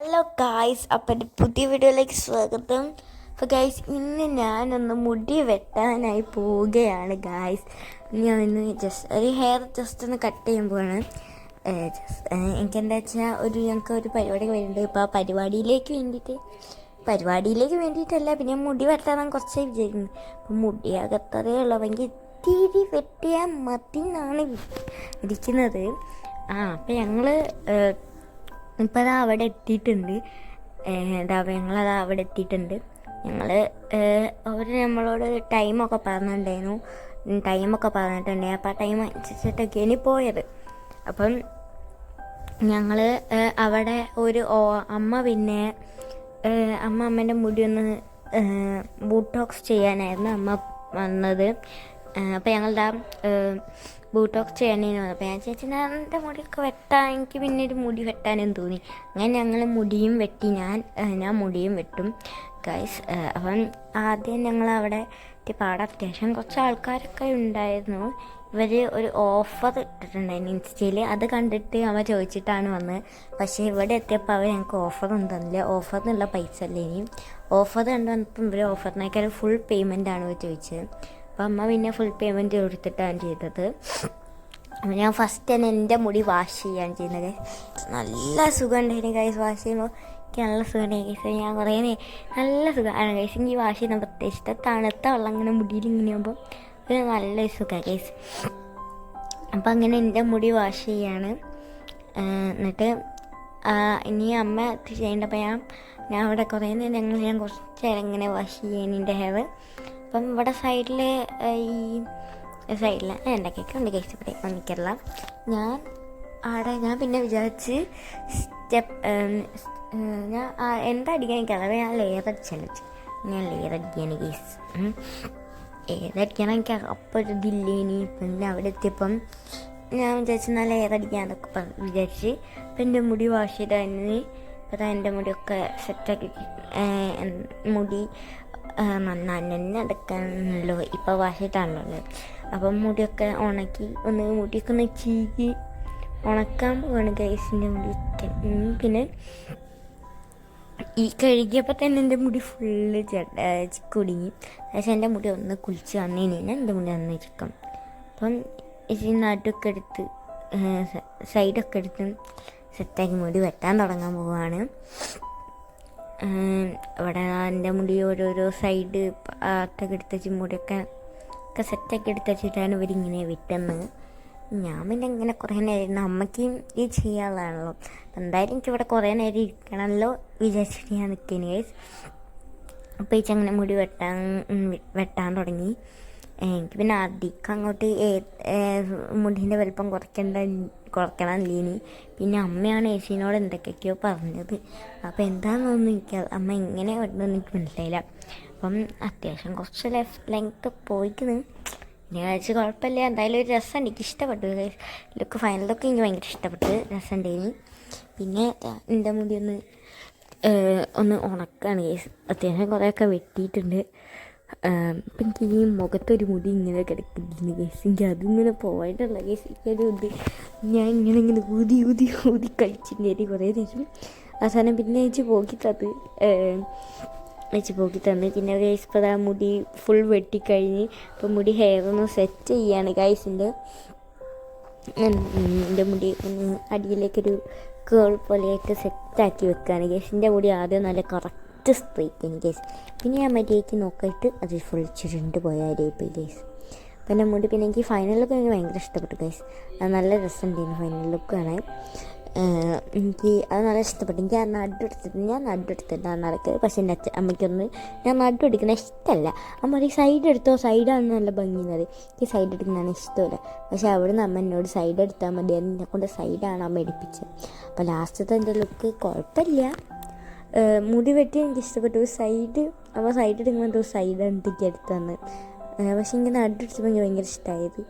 Hello guys അപ്പം എന്റെ പുതിയ വീഡിയോയിലേക്ക് സ്വാഗതം. അപ്പോൾ ഗായ്സ് ഇന്ന് ഞാനൊന്ന് മുടി വെട്ടാനായി പോവുകയാണ് ഗായ്സ് ഞാൻ ഇന്ന് ജസ്റ്റ് ഒരു ഹെയർ ജസ്റ്റ് ഒന്ന് കട്ട് ചെയ്യുമ്പോഴാണ് എനിക്കെന്താ വെച്ചാൽ ഒരു ഞങ്ങൾക്ക് ഒരു പരിപാടി വരുന്നുണ്ട്. ഇപ്പോൾ ആ പരിപാടിയിലേക്ക് വേണ്ടിയിട്ട് പരിപാടിയിലേക്ക് വേണ്ടിയിട്ടല്ല പിന്നെ മുടി വെട്ടാനാണ് കുറച്ച് വിചാരിക്കുന്നു. അപ്പം മുടി അകത്തതേ ഉള്ളവെങ്കിൽ ഇത്തിരി വെട്ടിയാൽ മതി എന്നാണ് ഇരിക്കുന്നത്. ആ അപ്പം ഞങ്ങൾ ഇപ്പം അത് അവിടെ എത്തിയിട്ടുണ്ട്. എന്താ ഞങ്ങളത് അവിടെ എത്തിയിട്ടുണ്ട്. ഞങ്ങൾ അവർ നമ്മളോട് ടൈമൊക്കെ പറഞ്ഞിട്ടുണ്ടായിരുന്നു. ടൈമൊക്കെ പറഞ്ഞിട്ടുണ്ട് അപ്പോൾ ആ ടൈം അനുസരിച്ചിട്ടൊക്കെയാണ് പോയത്. അപ്പം ഞങ്ങൾ അവിടെ ഒരു അമ്മ പിന്നെ അമ്മ അമ്മേന്റെ മുടി ഒന്ന് ബൂട്ടോക്സ് ചെയ്യാനായിരുന്നു അമ്മ വന്നത്. അപ്പോൾ ഞങ്ങളുടെ ബൂട്ടോക്സ് ചെയ്യണേന്ന് വന്നത് അപ്പോൾ ഞാൻ ചേച്ചി ഞാൻ എന്റെ മുടിയൊക്കെ വെട്ടാൻ എനിക്ക് പിന്നെ ഒരു മുടി വെട്ടാനും തോന്നി. അങ്ങനെ ഞങ്ങൾ മുടിയും വെട്ടി. ഞാൻ ഞാൻ മുടിയും വെട്ടും. ഗൈസ് അപ്പം ആദ്യം ഞങ്ങൾ അവിടെ പാടെ അത്യാവശ്യം കുറച്ച് ആൾക്കാരൊക്കെ ഉണ്ടായിരുന്നു. ഇവർ ഒരു ഓഫർ ഇട്ടിട്ടുണ്ടായിരുന്നു ഇൻസ്റ്റയിൽ അത് കണ്ടിട്ട് അവ ചോദിച്ചിട്ടാണ് വന്നത്. പക്ഷേ ഇവിടെ എത്തിയപ്പോൾ അവർ ഞങ്ങൾക്ക് ഓഫർ ഒന്നും തന്നില്ല. ഓഫർ എന്നുള്ള പൈസ അല്ലേ ഇനി ഓഫർ കണ്ടു വന്നപ്പം ഇവർ ഓഫറിനേക്കാൾ ഫുൾ പേയ്മെന്റ് ആണ് ചോദിച്ചത്. അപ്പം അമ്മ പിന്നെ ഫുൾ പേയ്മെന്റ് കൊടുത്തിട്ടാണ് ചെയ്തത്. ഞാൻ ഫസ്റ്റ് തന്നെ എന്റെ മുടി വാഷ് ചെയ്യാൻ ചെയ്യുന്നത്. നല്ല സുഖം ഉണ്ടായിരുന്നു കൈസ് വാഷ് ചെയ്യുമ്പോൾ എനിക്ക് നല്ല സുഖം ഉണ്ടായി ഞാൻ കുറേ നല്ല സുഖമാണ് കൈസ് എനിക്ക് വാഷ് ചെയ്യുന്ന പ്രത്യേകിച്ച് തണുത്ത വെള്ളം ഇങ്ങനെ മുടിയിൽ ഇങ്ങനെ ആകുമ്പോൾ ഒരു നല്ല സുഖമാണ് ഗൈസ് അപ്പം അങ്ങനെ എന്റെ മുടി വാഷ് ചെയ്യാണ്. എന്നിട്ട് ഇനി അമ്മ ചെയ്യേണ്ടപ്പോൾ ഞാൻ ഞാൻ അവിടെ കുറേ നേരം ഞങ്ങൾ ഞാൻ കുറച്ച് നേരം ഇങ്ങനെ വാഷ് ചെയ്യാൻ എന്റെ ഹെയർ അപ്പം ഇവിടെ സൈഡിൽ ഈ സൈഡിൽ എന്റെ കേക്ക് ഉണ്ട് കേസ് ഇവിടെ ഞാൻ ആടെ ഞാൻ പിന്നെ വിചാരിച്ച് സ്റ്റെപ്പ് ഞാൻ എന്താ അടിക്കാൻ എനിക്കറിയാം ഞാൻ ലെയർ അടിച്ചാണ് ഞാൻ ലെയർ അടിക്കുകയാണ് കേസ് ഏതടിക്കണം എനിക്ക് അപ്പോൾ ഒരു ഇതില്ലേനി പിന്നെ അവിടെ എത്തിയപ്പം ഞാൻ വിചാരിച്ചു നല്ല ഏതടിക്കാന്നൊക്കെ പറഞ്ഞു വിചാരിച്ച്. അപ്പം എന്റെ മുടി വാഷ് ചെയ്തതിന് ഇപ്പം എന്റെ മുടിയൊക്കെ സെറ്റാക്കി മുടി നന്നെ എടുക്കാണല്ലോ ഇപ്പോൾ വാഷിട്ടാണല്ലോ അപ്പം മുടിയൊക്കെ ഉണക്കി ഒന്ന് മുടിയൊക്കെ ഒന്ന് ചീകി ഉണക്കാൻ പോവാണ് ഗൈസിന്റെ മുടി പിന്നെ ഈ കഴുകിയപ്പോൾ തന്നെ എന്റെ മുടി ഫുള്ള് കുടുങ്ങി. പക്ഷേ എന്റെ മുടി ഒന്ന് കുളിച്ച് വന്നതിന് കഴിഞ്ഞാൽ എന്റെ മുടി ഒന്ന് ചിക്കും അപ്പം ഈ നാട്ടൊക്കെ എടുത്ത് സൈഡൊക്കെ എടുത്ത് സെറ്റാക്കി മുടി വെട്ടാൻ തുടങ്ങാൻ പോവാണ്. ഇവിടെ എന്റെ മുടി ഓരോരോ സൈഡ് അത്തൊക്കെ എടുത്ത് വെച്ച് മുടിയൊക്കെ ഒക്കെ സെറ്റാക്കി എടുത്ത് വെച്ചിട്ടാണ് ഇവരിങ്ങനെ വിട്ടെന്ന്. ഞാൻ പിന്നെ ഇങ്ങനെ കുറേ നേരം അമ്മയ്ക്കും ഇത് ചെയ്യാനുള്ളതാണല്ലോ. എന്തായാലും എനിക്ക് ഇവിടെ കുറേ നേരം ഇരിക്കണമല്ലോ വിചാരിച്ചിട്ട് ഞാൻ നിൽക്കുന്നു ഗൈസ് അപ്പോൾ ഈ ചങ്ങനെ മുടി വെട്ടാൻ വെട്ടാൻ തുടങ്ങി. എനിക്ക് പിന്നെ അധികം അങ്ങോട്ട് മുടിന്റെ വലിപ്പം കുറയ്ക്കേണ്ട കുറയ്ക്കണം ഇനി പിന്നെ അമ്മയാണ് ഏച്ചീനോട് എന്തൊക്കെയൊക്കെയോ പറഞ്ഞത്. അപ്പോൾ എന്താണെന്നൊന്നും എനിക്ക് അമ്മ എങ്ങനെ വരുന്നതെന്ന് എനിക്ക് മനസ്സിലായില്ല. അപ്പം അത്യാവശ്യം കുറച്ച് ലെഫ്റ്റ് ലെങ്ത്ത് പോയിക്കുന്നു പിന്നെ കഴിച്ച് കുഴപ്പമില്ല. എന്തായാലും ഒരു രസം എനിക്ക് ഇഷ്ടപ്പെട്ടു. ലുക്ക് ഫൈനൽ ലുക്ക് എനിക്ക് ഭയങ്കര ഇഷ്ടപ്പെട്ടു. രസമുണ്ടായിന് പിന്നെ എന്റെ മുടി ഒന്ന് ഒന്ന് ഉണക്കാണ്. അത്യാവശ്യം കുറേയൊക്കെ വെട്ടിയിട്ടുണ്ട്. ഇപ്പം എനിക്ക് ഈ മുഖത്തൊരു മുടി ഇങ്ങനെ കിടക്കുന്നുണ്ട് കേസ് എനിക്ക് അതിങ്ങനെ പോയിട്ടുള്ള കേസ് എനിക്കൊരു ഞാൻ ഇങ്ങനെ ഇങ്ങനെ ഊതി ഊതി ഊതി കഴിച്ചിട്ടുണ്ടായിരുന്നു കുറേ ദിവസം. അവസാനം പിന്നെ വെച്ച് പോക്കിത്തത് വെച്ച് പോക്കി തന്ന്. പിന്നെ ഗൈസ് ഇപ്പോൾ ആ മുടി ഫുൾ വെട്ടിക്കഴിഞ്ഞ് ഇപ്പോൾ മുടി ഹെയർ ഒന്ന് സെറ്റ് ചെയ്യാണ് ഗൈസിന്റെ എന്റെ മുടി ഒന്ന് അടിയിലേക്കൊരു കേൾ പോലെയൊക്കെ സെറ്റാക്കി വെക്കുകയാണ് ഗേസിന്റെ മുടി ആദ്യം നല്ല കറക്റ്റ് സ്ട്രൈക്കിന് കേസ് പിന്നെ ഞാൻ മര്യാദയ്ക്ക് നോക്കിയിട്ട് അത് ഫുൾ ചുരുണ്ട് പോയായിരിക്കും ഗേസ് അപ്പം എന്റെ മുടി പിന്നെ എനിക്ക് ഫൈനൽ ലുക്ക് എനിക്ക് ഭയങ്കര ഇഷ്ടപ്പെട്ടു ഗേസ് അത് നല്ല രസമുണ്ടായിരുന്നു ഫൈനൽ ലുക്ക് കാണാൻ. എനിക്ക് അത് നല്ല ഇഷ്ടപ്പെട്ടു. എനിക്ക് ആ നടുവെടുത്തിട്ട് ഞാൻ നടുവെടുത്തിട്ടാണ് നടക്കുന്നത് പക്ഷേ എന്റെ അച്ഛൻ അമ്മയ്ക്കൊന്ന് ഞാൻ നടുവെടുക്കുന്ന ഇഷ്ടമല്ല അമ്മ പറയും സൈഡ് എടുത്തോ? സൈഡാണ് നല്ല ഭംഗിയെന്നത് എനിക്ക് സൈഡ് എടുക്കുന്നതാണ് ഇഷ്ടമല്ല. പക്ഷേ അവിടെ നിന്ന് അമ്മ എന്നോട് സൈഡ് എടുത്താൽ മതി എന്നെ കൊണ്ട് സൈഡാണ് അമ്മ എടുപ്പിച്ചത്? അപ്പോൾ ലാസ്റ്റത്തെ എന്റെ ലുക്ക് കുഴപ്പമില്ല. മുടി വെട്ടി എനിക്ക് ഇഷ്ടപ്പെട്ടു സൈഡ് അപ്പോൾ സൈഡ് എടുക്കുമ്പോൾ സൈഡാണ് എനിക്ക് എടുത്ത് തന്നത് ഏഹ് പക്ഷേ എനിക്ക് നടു എടുത്തപ്പോൾ എനിക്ക് ഭയങ്കര ഇഷ്ടമായത്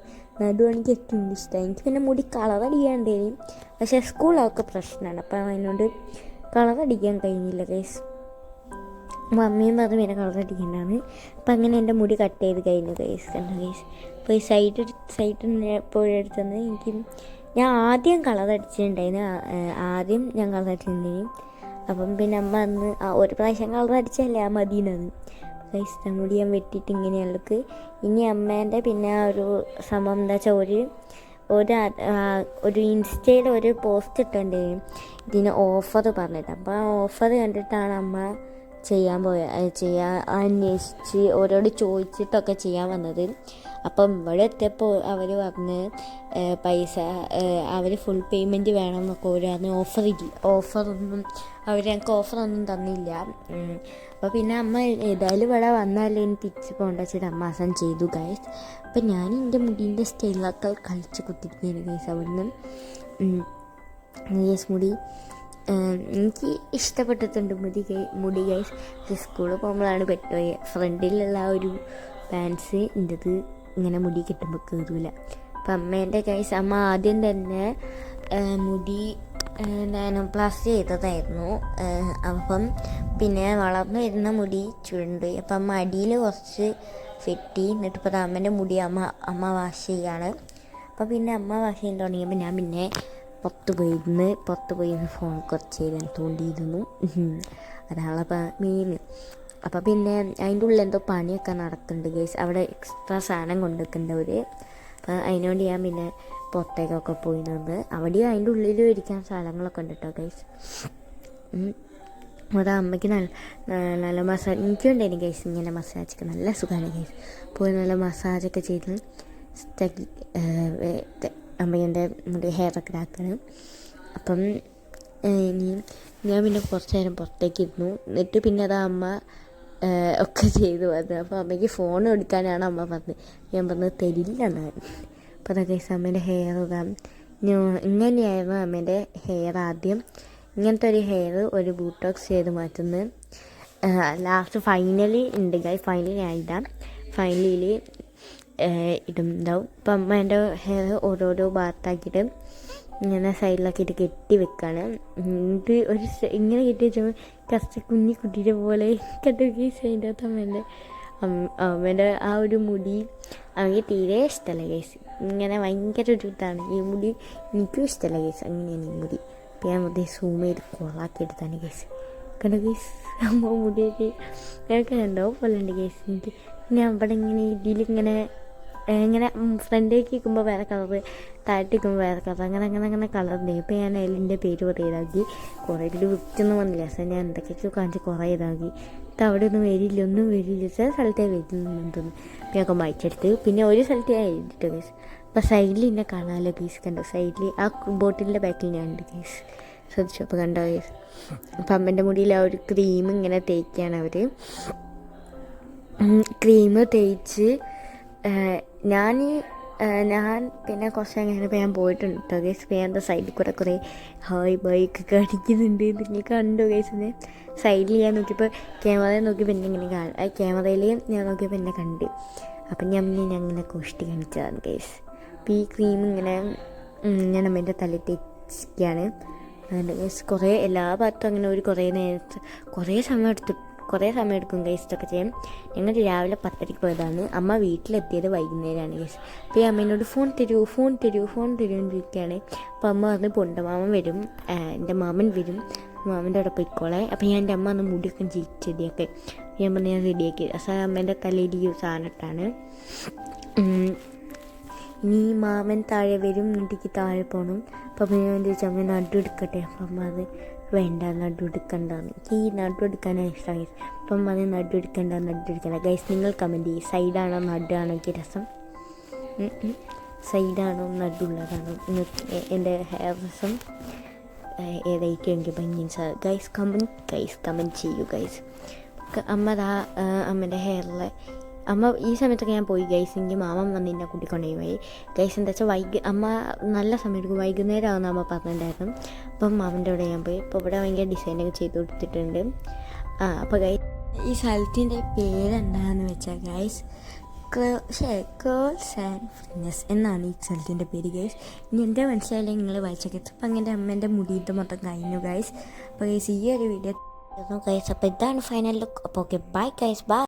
എനിക്ക് ഏറ്റവും ഇഷ്ടമായി എനിക്ക് പിന്നെ മുടി കളർ അടിക്കാണ്ടേനും. പക്ഷേ സ്കൂളൊക്കെ പ്രശ്നമാണ്. അപ്പം അതിനോട് കളറടിക്കാൻ കഴിഞ്ഞില്ല കേസ് അമ്മയും പറഞ്ഞു പിന്നെ കളറടിക്കേണ്ടതാണ് അപ്പം അങ്ങനെ എന്റെ മുടി കട്ട് ചെയ്ത് കഴിഞ്ഞു കേസ് കണ്ടു കേസ് അപ്പോൾ ഈ സൈഡ് സൈഡ് പോയെടുത്തത് എനിക്ക് ഞാൻ ആദ്യം കളറടിച്ചിട്ടുണ്ടായിരുന്നു ആദ്യം ഞാൻ കളർ അടിച്ചിട്ടുണ്ടെങ്കിൽ അപ്പം പിന്നെ അമ്മ അന്ന് ആ ഒരു പ്രാവശ്യം കളർ അടിച്ചല്ലേ ആ മതിയെന്നത് ഇഷ്ടം കൂടി ഞാൻ വെട്ടിയിട്ട് ഇങ്ങനെയുള്ളക്ക് ഇനി അമ്മേന്റെ പിന്നെ ഒരു സംഭവം എന്താ വെച്ചാൽ ഒരു ഒരു ഒരു ഇൻസ്റ്റയിൽ ഒരു പോസ്റ്റ് ഇട്ടുണ്ടായിരുന്നു ഇതിന് ഓഫർ പറഞ്ഞിട്ട്. അപ്പോൾ ആ ഓഫർ കണ്ടിട്ടാണ് അമ്മ ചെയ്യാൻ പോയ ചെയ്യാൻ അന്വേഷിച്ച് ഓരോട് ചോദിച്ചിട്ടൊക്കെ ചെയ്യാൻ വന്നത്. അപ്പം ഇവിടെ എത്തിയപ്പോൾ അവർ പറഞ്ഞ് പൈസ അവർ ഫുൾ പേയ്മെന്റ് വേണം എന്നൊക്കെ ഒരു അന്ന് ഓഫർ ഇല്ല ഓഫറൊന്നും അവർ ഞങ്ങൾക്ക് ഓഫറൊന്നും തന്നില്ല. അപ്പോൾ പിന്നെ അമ്മ ഏതായാലും ഇവിടെ വന്നാലേ ഇനി തിരിച്ച് പോകേണ്ട വെച്ചിട്ട് അമ്മ ചെയ്തു ഗൈസ് അപ്പം ഞാൻ എന്റെ മുടീന്റെ സ്റ്റൈലൊക്കെ കളിച്ച് കുത്തിരിക്കുകയാണ് ഗൈസ് അവിടുന്ന്. ഗൈസ് മുടി. എനിക്ക് ഇഷ്ടപ്പെട്ടിട്ടുണ്ട് മുടി കൈ മുടി ഗൈസ് സ്കൂളിൽ പോകുമ്പോഴാണ് പെട്ടുപോയി ഫ്രണ്ടിലുള്ള ആ ഒരു പാൻസ് എന്റെത് ഇങ്ങനെ മുടി കിട്ടുമ്പോൾ കയറൂല അപ്പം അമ്മേന്റെ ഗൈസ് അമ്മ ആദ്യം തന്നെ മുടി നാനോപ്ലാസ്റ്റി ചെയ്തതായിരുന്നു. അപ്പം പിന്നെ വളർന്നു വരുന്ന മുടി ചുരുണ്ട്. അപ്പം അമ്മ അടിയിൽ കുറച്ച് ഫെറ്റി എന്നിട്ട് ഇപ്പോൾ അമ്മേന്റെ മുടി അമ്മ അമ്മ വാഷ് ചെയ്യാണ്. അപ്പോൾ പിന്നെ അമ്മ വാഷ് ചെയ്യാൻ തുടങ്ങിയപ്പോൾ ഞാൻ പിന്നെ പുറത്ത് പോയിരുന്ന് പുറത്ത് പോയിരുന്ന് ഫോൺ കുറച്ച് നേരം തോണ്ടിയിരുന്നു അതാണ് അപ്പം മെയിൻ അപ്പോൾ പിന്നെ അതിന്റെ ഉള്ളിൽ എന്തോ പണിയൊക്കെ നടക്കുന്നുണ്ട് ഗേസ് അവിടെ എക്സ്ട്രാ സാധനം കൊണ്ടുവെക്കുന്നുണ്ട് അവർ അപ്പോൾ അതിനുവേണ്ടി ഞാൻ പിന്നെ പുറത്തേക്കൊക്കെ പോയി നിന്ന് അവിടെയും അതിന്റെ ഉള്ളിലും ഇരിക്കാൻ സാധനങ്ങളൊക്കെ ഉണ്ട് കേട്ടോ ഗൈസ് അത് അമ്മയ്ക്ക് നല്ല നല്ല മസാജ് എനിക്കുണ്ടായിരുന്നു ഗൈസ് ഇങ്ങനെ മസാജൊക്കെ നല്ല സുഖമാണ് ഗൈസ് പോയി നല്ല മസാജൊക്കെ ചെയ്ത് അമ്മേന്റെ മുടി ഹെയറൊക്കെ ഇതാക്കണം. അപ്പം ഇനി ഞാൻ പിന്നെ കുറച്ച് നേരം പുറത്തേക്ക് ഇരുന്നു. എന്നിട്ട് പിന്നെ അത് അമ്മ ഒക്കെ ചെയ്തു അത് അപ്പോൾ അമ്മയ്ക്ക് ഫോൺ എടുക്കാനാണ് അമ്മ പറഞ്ഞത് ഞാൻ പറഞ്ഞത് തരില്ല അപ്പോൾ അതൊക്കെ അമ്മേന്റെ ഹെയർ ഇതാ. ഇങ്ങനെയായിരുന്നു അമ്മേന്റെ ഹെയർ ആദ്യം. ഇങ്ങനത്തെ ഒരു ഹെയർ ഒരു ബൂട്ടോക്സ് ചെയ്ത് മാറ്റുന്നത്. ലാസ്റ്റ് ഫൈനലി ഉണ്ട് ഗൈ ഫൈനലി ആയിട്ടാണ് ഇടാം ഇടുണ്ടാവും ഇപ്പം അമ്മേന്റെ ഹെയർ ഓരോരോ ഭാഗത്താക്കിയിട്ട് ഇങ്ങനെ സൈഡിലാക്കിയിട്ട് കെട്ടി വെക്കാണ്. ഇത് ഒരു ഇങ്ങനെ കെട്ടി വെച്ചപ്പോൾ കസ്റ്റ് കുഞ്ഞി കുട്ടിയുടെ പോലെ കെട്ടി അതിന്റെ അകത്ത് അമ്മേന്റെ അമ്മ- അമ്മേന്റെ ആ ഒരു മുടി അവർക്ക് തീരെ ഇഷ്ടമല്ല കേസ് ഇങ്ങനെ ഭയങ്കര ഒരു ഇതാണ്. ഈ മുടി എനിക്കും ഇഷ്ടമല്ല കേസ് അങ്ങനെയാണ് ഈ മുടി. അപ്പം ഞാൻ മുടി സൂം ചെയ്ത് കൊളാക്കി എടുത്താണ് കേസ് കണ്ട കേസ് അമ്മ മുടിയൊക്കെ ഞങ്ങൾക്ക് കണ്ടോ? പോലെ ഉണ്ട് കേസ് എനിക്ക് ഞാൻ അവിടെ ഇങ്ങനെ ഇതിലിങ്ങനെ ഇങ്ങനെ ഫ്രണ്ടിലേക്ക് നിൽക്കുമ്പോൾ വേറെ കളറ് താഴത്ത് നിൽക്കുമ്പോൾ വേറെ കളർ അങ്ങനെ അങ്ങനെ അങ്ങനെ കളർ ഉണ്ട്. ഇപ്പോൾ ഞാൻ എല്ലിന്റെ പേര് കുറേ ഇതാക്കി. കുറേ ഇതിൽ വിറ്റൊന്നും വന്നില്ല. സാർ ഞാൻ എന്തൊക്കെയൊക്കെ കാണിച്ച് കുറേ ഇതാക്കി. ഇത് അവിടെ ഒന്നും വരില്ല ഒന്നും വരില്ല. ചില സ്ഥലത്തേ വരുന്നുണ്ടെന്ന് തോന്നുന്നു. വായിച്ചെടുത്ത് പിന്നെ ഒരു സ്ഥലത്ത് ഞാൻ ഗീസ് അപ്പോൾ അപ്പം സൈഡിൽ എന്നെ കാണാമല്ലോ ഗീസ് കണ്ടോ? സൈഡിൽ ആ ബോട്ടിലിന്റെ ബാക്കിൽ ഞാൻ ഉണ്ട് ഗീസ് ശ്രദ്ധിച്ചു? അപ്പോൾ കണ്ടോ ഗീസ് അപ്പം അമ്മന്റെ മുടിയിൽ ആ ഒരു ക്രീം ഇങ്ങനെ തേക്കുകയാണ് അവർ ക്രീം തേച്ച് ഞാൻ ഞാൻ പിന്നെ കുറച്ച് കഴിഞ്ഞപ്പോൾ ഞാൻ പോയിട്ടുണ്ട് കേട്ടോ ഗേസ് പിന്നെ എന്റെ സൈഡിൽ കൂടെ കുറേ ഹായ് ബൈക്ക് കാണിക്കുന്നുണ്ട്. നിങ്ങൾ കണ്ടു ഗേസിനെ സൈഡിൽ ഞാൻ നോക്കിയപ്പോൾ ക്യാമറയിൽ നോക്കി എന്നെ ഇങ്ങനെ കാണാം ക്യാമറയിൽ ഞാൻ നോക്കിയപ്പോൾ എന്നെ കണ്ട്. അപ്പം ഞാൻ പിന്നെ ഞാൻ ഇങ്ങനെ കോഷ്ടി കാണിച്ചതാണ് ഗേസ് അപ്പോൾ ഈ ക്രീം ഇങ്ങനെ ഞാൻ അമ്മേന്റെ തലയിൽ തേച്ചിരിക്കുകയാണ് അതുകൊണ്ട് ഗൈസ് കുറേ എല്ലാ ഭാഗത്തും അങ്ങനെ ഒരു കുറേ നേരത്തെ കുറേ സമയം എടുത്ത് കുറേ സമയം എടുക്കും ഗൈസ് ഇതൊക്കെ ചെയ്യാൻ. ഞങ്ങൾ രാവിലെ പത്തരയ്ക്ക് പോയതാണ്. അമ്മ വീട്ടിലെത്തിയത് വൈകുന്നേരമാണ് ഗൈസ് അപ്പോൾ ഈ അമ്മേനോട് ഫോൺ തരൂ ഫോൺ തരൂ ഫോൺ തരൂ എന്ന് ചോദിക്കുകയാണ് അപ്പോൾ അമ്മ പറഞ്ഞ് പൊണ്ടമാമൻ വരും. എന്റെ മാമൻ വരും. മാമന്റെ അവിടെ പോയിക്കോളെ. അപ്പോൾ ഞാൻ എന്റെ അമ്മ അന്ന് മുടിയൊക്കെ ചെടിയൊക്കെ ഞാൻ പറഞ്ഞ് ഞാൻ റെഡിയാക്കി. അസാ അമ്മേന്റെ തലയിൽ ഈ സാധനം ഇട്ടാണ്. ഇനി മാമൻ താഴെ വരും എന്നിട്ട് താഴെ പോകണം അപ്പം ഞാൻ ചോദിച്ചു? അമ്മ നടു എടുക്കട്ടെ. അപ്പം അത് വേണ്ട നടു എനിക്ക് ഈ നടു എടുക്കാനാണ് ഇഷ്ടം അപ്പം അത് നടു എടുക്കണ്ട നടു എടുക്കണ്ട. ഗൈസ് നിങ്ങൾ കമന്റ് ചെയ്യും. സൈഡാണോ നടുവാണോ എനിക്ക് രസം. സൈഡാണോ നടുള്ളതാണോ എന്റെ ഹെയർ രസം ഏതായിരിക്കും എനിക്ക് ഭംഗി ഗൈസ് കമന്റ് ഗൈസ് കമന്റ് ചെയ്യൂ ഗൈസ് അമ്മ അമ്മേന്റെ ഹെയറിൽ അമ്മ ഈ സമയത്തൊക്കെ ഞാൻ പോയി ഗൈസ് എനിക്ക് മാമൻ വന്ന് എന്നെ കൂട്ടിക്കൊണ്ടേ പോയി. ഗൈസ് എന്താ വെച്ചാൽ വൈകി അമ്മ നല്ല സമയത്ത് വൈകുന്നേരം ആവുന്ന അമ്മ പറഞ്ഞിട്ടുണ്ടായിരുന്നു. അപ്പം മാമന്റെ അവിടെ ഞാൻ പോയി. അപ്പോൾ ഇവിടെ ഭയങ്കര ഡിസൈനൊക്കെ ചെയ്ത് കൊടുത്തിട്ടുണ്ട്. ആ അപ്പോൾ ഗൈസ് ഈ സ്ഥലത്തിന്റെ പേരെന്താണെന്ന് വെച്ചാൽ ഗൈസ് കേൾസ് ആൻഡ് ഫിറ്റ്നസ് എന്നാണ് ഈ സ്ഥലത്തിന്റെ പേര് ഗൈസ് ഇനി എന്റെ മനസ്സിലായാലും നിങ്ങൾ വായിച്ചൊക്കെ. അപ്പം അങ്ങനെ അമ്മേന്റെ മുടിയിട്ട് മൊത്തം കഴിഞ്ഞു ഗൈസ് അപ്പോൾ ഗൈസ് ഈ ഒരു വീഡിയോ ഗൈസ് അപ്പോൾ ഇതാണ് ഫൈനൽ ലുക്ക് അപ്പോൾ ഓക്കെ ബൈ ഗൈസ് ബൈ